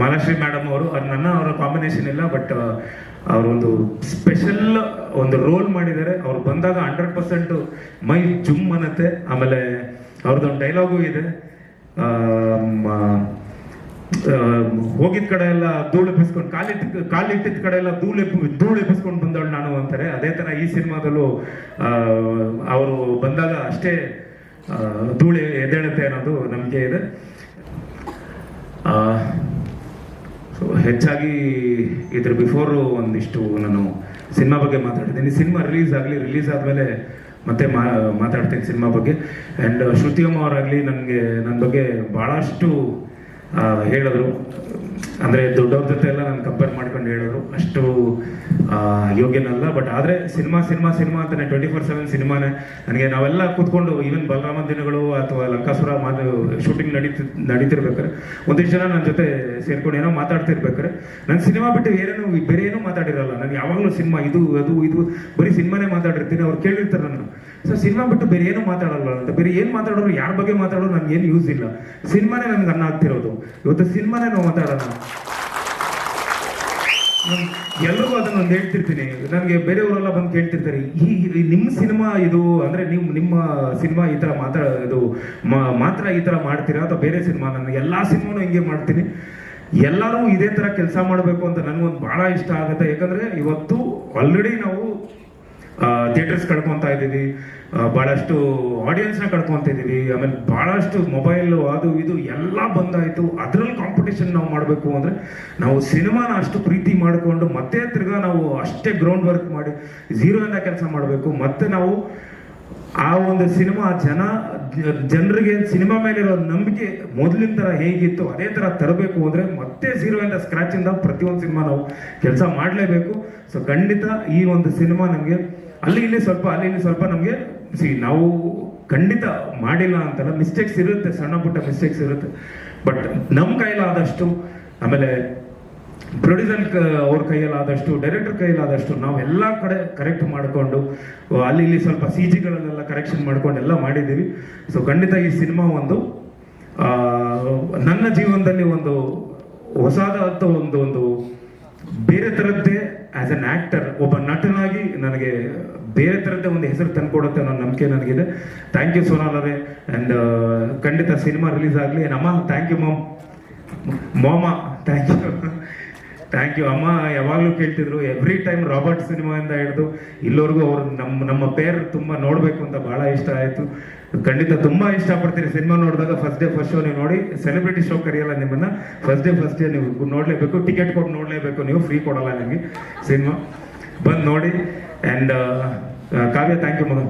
Malashri madam ಅವರು ನನ್ನ ಅವರ ಕಾಂಬಿನೇಷನ್ ಇಲ್ಲ ಬಟ್ ಅವರೊಂದು ಸ್ಪೆಷಲ್ ಒಂದು ರೋಲ್ ಮಾಡಿದ್ದಾರೆ. ಅವ್ರು ಬಂದಾಗ ಹಂಡ್ರೆಡ್ ಪರ್ಸೆಂಟ್ ಮೈ ಜುಮ್ ಅನ್ನತ್ತೆ. ಆಮೇಲೆ ಅವ್ರದ್ದೊಂದು ಡೈಲಾಗು ಇದೆ. ಹೋಗಿದ ಕಡೆ ಎಲ್ಲ ಧೂಳು ಎಬ್ಬಿಸ್ಕೊಂಡು ಕಾಲಿಟ್ಟು ಕಾಲಿಟ್ಟಿದ ಕಡೆ ಎಲ್ಲ ಧೂಳು ಧೂಳು ಎಬ್ಬಿಸ್ಕೊಂಡು ಬಂದವಳು ನಾನು ಅಂತಾರೆ. ಅದೇ ತರ ಈ ಸಿನಿಮಾದಲ್ಲೂ ಅವರು ಬಂದಾಗ ಅಷ್ಟೇ ಧೂಳಿ ಎದ್ದೇಳುತ್ತೆ ಅನ್ನೋದು ನಂಬಿಕೆ ಇದೆ. ಹೆಚ್ಚಾಗಿ ಇದ್ರ ಬಿಫೋರು ಒಂದಿಷ್ಟು ನಾನು ಸಿನಿಮಾ ಬಗ್ಗೆ ಮಾತಾಡ್ತೀನಿ ಸಿನಿಮಾ ರಿಲೀಸ್ ಆಗಲಿ ರಿಲೀಸ್ ಆದಮೇಲೆ ಮತ್ತೆ ಮಾ, ಮಾತಾಡ್ತೀನಿ ಸಿನಿಮಾ ಬಗ್ಗೆ. ಆ್ಯಂಡ್ ಶ್ರುತಿಯಮ್ಮ ಅವರಾಗಲಿ ನನಗೆ ನನ್ನ ಬಗ್ಗೆ ಭಾಳಷ್ಟು ಹೇಳಿದ್ರು. ಅಂದರೆ ದೊಡ್ಡವ್ರ ಜೊತೆ ಎಲ್ಲ ನಾನು ಕಂಪೇರ್ ಮಾಡ್ಕೊಂಡು ಹೇಳಿದ್ರು ಅಷ್ಟು ಯೋಗ್ಯನಲ್ಲ. ಬಟ್ ಆದರೆ ಸಿನಿಮಾ ಸಿನಿಮಾ ಸಿನಿಮಾ ಅಂತಾನೆ ಟ್ವೆಂಟಿ ಫೋರ್ ಸೆವೆನ್ ಸಿನಿಮಾನೇ ನನಗೆ ನಾವೆಲ್ಲ ಕೂತ್ಕೊಂಡು ಈವನ್ ಬಲರಾಮ ದಿನಗಳು ಅಥವಾ ಲಂಕಾಸುರ ಮಾತು ಶೂಟಿಂಗ್ ನಡೀತಿ ನಡೀತಿರ್ಬೇಕಾರೆ ಒಂದಿಷ್ಟು ಜನ ನನ್ನ ಜೊತೆ ಸೇರ್ಕೊಂಡು ಏನೋ ಮಾತಾಡ್ತಿರ್ಬೇಕಾರೆ ನನ್ನ ಸಿನಿಮಾ ಬಿಟ್ಟು ಏನೇನು ಬೇರೆ ಏನೂ ಮಾತಾಡಿರಲ್ಲ. ನಾನು ಯಾವಾಗಲೂ ಸಿನಿಮಾ ಇದು, ಅದು, ಇದು ಬರೀ ಸಿನಿಮಾನೇ ಮಾತಾಡಿರ್ತೀನಿ. ಅವ್ರು ಕೇಳಿರ್ತಾರೆ ನನ್ನ ಸೊ ಸಿನಿಮಾ ಬಿಟ್ಟು ಬೇರೆ ಏನು ಮಾತಾಡಲ್ಲ ಅಂತ. ಬೇರೆ ಏನು ಮಾತಾಡೋರು, ಯಾರ ಬಗ್ಗೆ ಮಾತಾಡೋರು ನನ್ಗೆ ಏನು ಯೂಸ್ ಇಲ್ಲ. ಸಿನಿಮಾನೇ ನನಗೆ ಅನ್ನ ಆಗ್ತಿರೋದು. ಇವತ್ತು ಸಿನಿಮಾನೇ ನಾವು ಮಾತಾಡೋಣ. ಎಲ್ರಿಗೂ ಅದನ್ನ ಒಂದು ಹೇಳ್ತಿರ್ತೀನಿ. ನನಗೆ ಬೇರೆಯವರೆಲ್ಲ ಬಂದು ಕೇಳ್ತಿರ್ತಾರೆ, ಈ ನಿಮ್ಮ ಸಿನಿಮಾ ಇದು, ಅಂದ್ರೆ ನೀವು ನಿಮ್ಮ ಸಿನಿಮಾ ಈ ತರ ಮಾತ್ರ, ಇದು ಮಾತ್ರ ಈ ತರ ಮಾಡ್ತೀರಾ ಅಥವಾ ಬೇರೆ ಸಿನಿಮಾ? ನಾನು ಎಲ್ಲಾ ಸಿನಿಮಾನು ಹಿಂಗೆ ಮಾಡ್ತೀನಿ. ಎಲ್ಲರೂ ಇದೇ ತರ ಕೆಲಸ ಮಾಡಬೇಕು ಅಂತ ನನಗೊಂದು ಬಹಳ ಇಷ್ಟ ಆಗುತ್ತೆ. ಯಾಕಂದ್ರೆ ಇವತ್ತು ಆಲ್ರೆಡಿ ನಾವು ಥಿಯೇಟರ್ಸ್ ಕಳ್ಕೊಂತ ಇದ್ದೀವಿ. ಭಾಳಷ್ಟು ಆಡಿಯನ್ಸ್ನ ಕಳ್ಕೊಂತ ಇದ್ದೀವಿ. ಆಮೇಲೆ ಬಹಳಷ್ಟು ಮೊಬೈಲ್ ಅದು ಇದು ಎಲ್ಲ ಬಂದಾಯಿತು. ಅದರಲ್ಲಿ ಕಾಂಪಿಟೇಷನ್ ನಾವು ಮಾಡಬೇಕು ಅಂದರೆ ನಾವು ಸಿನಿಮಾನ ಅಷ್ಟು ಪ್ರೀತಿ ಮಾಡಿಕೊಂಡು ಮತ್ತೆ ತಿರ್ಗಾ ನಾವು ಅಷ್ಟೇ ಗ್ರೌಂಡ್ ವರ್ಕ್ ಮಾಡಿ ಝೀರೋ ಇಂದ ಕೆಲಸ ಮಾಡಬೇಕು. ಮತ್ತೆ ನಾವು ಆ ಒಂದು ಸಿನಿಮಾ ಜನ, ಜನರಿಗೆ ಸಿನಿಮಾ ಮೇಲಿರೋ ನಂಬಿಕೆ ಮೊದಲಿನ ತರ ಹೇಗಿತ್ತು ಅದೇ ತರ ತರಬೇಕು ಅಂದ್ರೆ ಮತ್ತೆ ಝೀರೋ ಇಂದ ಸ್ಕ್ರಾಚ್ ಇಂದ ಪ್ರತಿಯೊಂದು ಸಿನಿಮಾ ನಾವು ಕೆಲಸ ಮಾಡಲೇಬೇಕು. ಸೊ ಖಂಡಿತ ಈ ಒಂದು ಸಿನಿಮಾ ನಮಗೆ ಅಲ್ಲಿ ಇಲ್ಲಿ ಸ್ವಲ್ಪ, ಅಲ್ಲಿ ಇಲ್ಲಿ ಸ್ವಲ್ಪ ನಮಗೆ ಸಿ ನಾವು ಖಂಡಿತ ಮಾಡಿಲ್ಲ ಅಂತಲ್ಲ ಮಿಸ್ಟೇಕ್ಸ್ ಇರುತ್ತೆ, ಸಣ್ಣ ಪುಟ್ಟ ಮಿಸ್ಟೇಕ್ಸ್ ಇರುತ್ತೆ. ಬಟ್ ನಮ್ಮ ಕೈಲಾದಷ್ಟು, ಆಮೇಲೆ ಪ್ರೊಡ್ಯೂಸರ್ ಅವ್ರ ಕೈಯಲ್ಲಾದಷ್ಟು ಡೈರೆಕ್ಟರ್ ಕೈಯಲ್ಲಾದಷ್ಟು ನಾವು ಎಲ್ಲ ಕಡೆ ಕರೆಕ್ಟ್ ಮಾಡಿಕೊಂಡು, ಅಲ್ಲಿ ಇಲ್ಲಿ ಸ್ವಲ್ಪ ಸಿ ಜಿಗಳಲ್ಲೆಲ್ಲ ಕರೆಕ್ಷನ್ ಮಾಡ್ಕೊಂಡು ಎಲ್ಲ ಮಾಡಿದ್ದೀವಿ. ಸೊ ಖಂಡಿತ ಈ ಸಿನಿಮಾ ಒಂದು ನನ್ನ ಜೀವನದಲ್ಲಿ ಒಂದು ಹೊಸದಾದ ಒಂದು ಒಂದು ಬೇರೆ ಥರದ್ದೇ ಆಸ್ ಅನ್ ಆ್ಯಕ್ಟರ್ ಒಬ್ಬ ನಟನಾಗಿ ನನಗೆ ಬೇರೆ ಥರದ್ದೇ ಒಂದು ಹೆಸರು ತಂದುಕೊಡುತ್ತೆ ಅನ್ನೋ ನಂಬಿಕೆ ನನಗಿದೆ. ಥ್ಯಾಂಕ್ ಯು ಸೋನಾಲ್ ಅವೇ ಆ್ಯಂಡ್ ಖಂಡಿತ ಸಿನಿಮಾ ರಿಲೀಸ್ ಆಗಲಿ. ನಮ್ಮ ಥ್ಯಾಂಕ್ ಯು ಮಾಮ್ ಮಾಮ ಥ್ಯಾಂಕ್ ಯು ಥ್ಯಾಂಕ್ ಯು ಅಮ್ಮ, ಯಾವಾಗಲೂ ಕೇಳ್ತಿದ್ರು ಎವ್ರಿ ಟೈಮ್ ರಾಬರ್ಟ್ ಸಿನಿಮಾಯಿಂದ ಹಿಡಿದು, ಇಲ್ಲವರೆಗೂ ಅವ್ರು ನಮ್ಮ ನಮ್ಮ ಪೇರ್ ತುಂಬ ನೋಡಬೇಕು ಅಂತ ಬಹಳ ಇಷ್ಟ ಆಯಿತು. ಖಂಡಿತ ತುಂಬಾ ಇಷ್ಟಪಡ್ತೀನಿ ಸಿನಿಮಾ ನೋಡಿದಾಗ ಫಸ್ಟ್ ಡೇ ಫಸ್ಟ್ ಶೋ ನೀವು ನೋಡಿ ಸೆಲೆಬ್ರಿಟಿ ಶೋ ಕರೆಯಲ್ಲ ನಿಮ್ಮನ್ನ. ಫಸ್ಟ್ ಡೇ ಫಸ್ಟ್ ಡೇ ನೀವು ನೋಡಲೇಬೇಕು ಟಿಕೆಟ್ ಕೊಟ್ಟು ನೋಡಲೇಬೇಕು, ನೀವು ಫ್ರೀ ಕೊಡಲ್ಲ ನಿಮಗೆ ಸಿನಿಮಾ. ಬಂದು ನೋಡಿ ಆ್ಯಂಡ್ ಕಾವ್ಯ ಥ್ಯಾಂಕ್ ಯು ಮಗ